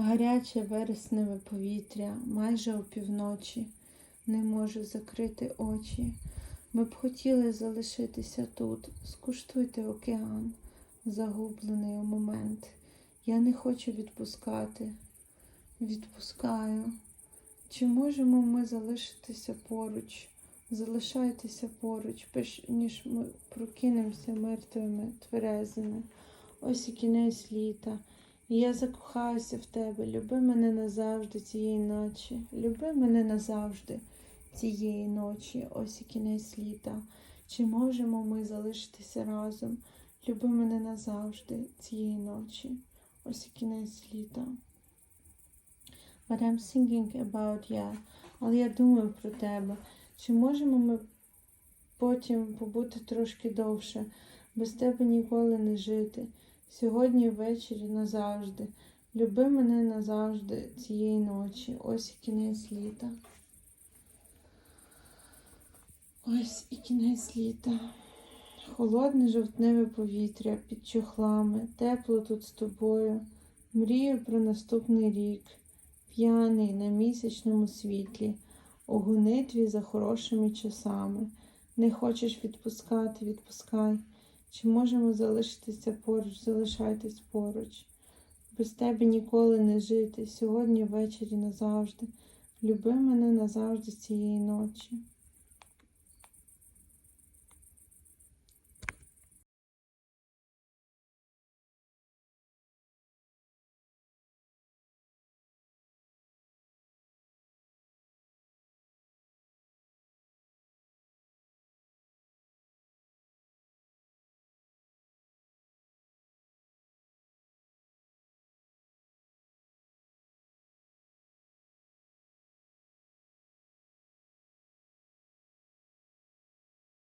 Гаряче вересневе повітря майже опівночі. Не можу закрити очі. Ми б хотіли залишитися тут. Скуштуйте океан, загублений у момент. Я не хочу відпускати. Відпускаю. Чи можемо ми залишитися поруч? Залишайтеся поруч, перш ніж ми прокинемося мертвими, тверезими. Ось і кінець літа. Я закохаюся в тебе. Люби мене назавжди цієї ночі. Люби мене назавжди цієї ночі. Ось і кінець літа. Чи можемо ми залишитися разом? Люби мене назавжди цієї ночі. Ось і кінець літа. But I'm thinking about yeah. Але я думаю про тебе. Чи можемо ми потім побути трошки довше, без тебе ніколи не жити? Сьогодні ввечері назавжди. Люби мене назавжди цієї ночі. Ось і кінець літа. Ось і кінець літа. Холодне жовтневе повітря під чохлами, тепло тут з тобою. Мрію про наступний рік, п'яний на місячному світлі, у гонитві за хорошими часами. Не хочеш відпускати, відпускай. Чи можемо залишитися поруч, залишайтесь поруч. Без тебе ніколи не жити. Сьогодні ввечері назавжди. Люби мене назавжди цієї ночі.